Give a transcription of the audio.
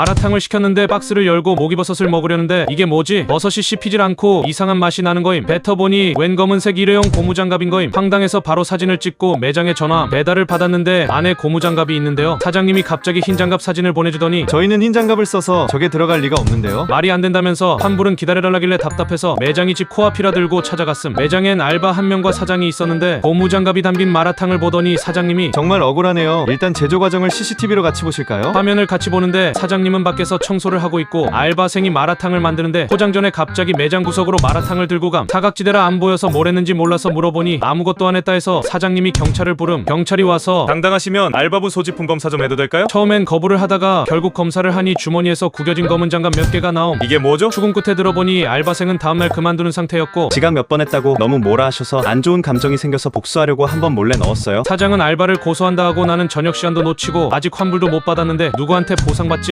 마라탕을 시켰는데 박스를 열고 목이버섯을 먹으려는데 이게 뭐지? 버섯이 씹히질 않고 이상한 맛이 나는 거임. 뱉어보니 웬 검은색 일회용 고무장갑인 거임. 황당해서 바로 사진을 찍고 매장에 전화 배달을 받았는데 안에 고무장갑이 있는데요. 사장님이 갑자기 흰 장갑 사진을 보내주더니 저희는 흰 장갑을 써서 저게 들어갈 리가 없는데요. 말이 안 된다면서 환불은 기다려달라길래 답답해서 매장이 집 코앞이라 들고 찾아갔음. 매장엔 알바 한 명과 사장이 있었는데 고무장갑이 담긴 마라탕을 보더니 사장님이 정말 억울하네요. 일단 제조 과정을 CCTV로 같이 보실까요? 화면을 같이 보는데 사장 님은 밖에서 청소를 하고 있고 알바생이 마라탕을 만드는데 포장 전에 갑자기 매장 구석으로 마라탕을 들고 감 사각지대라 안 보여서 뭘 했는지 몰라서 물어보니 아무것도 안 했다 해서 사장님이 경찰을 부름 경찰이 와서 당당하시면 알바부 소지품 검사 좀 해도 될까요? 처음엔 거부를 하다가 결국 검사를 하니 주머니에서 구겨진 검은 장갑 몇 개가 나옴 이게 뭐죠? 출근 끝에 들어보니 알바생은 다음날 그만두는 상태였고 지각 몇 번 했다고 너무 뭐라 하셔서 안 좋은 감정이 생겨서 복수하려고 한 번 몰래 넣었어요. 사장은 알바를 고소한다 하고 나는 저녁 시간도 놓치고 아직 환불도 못 받았는데 누구한테 보상받지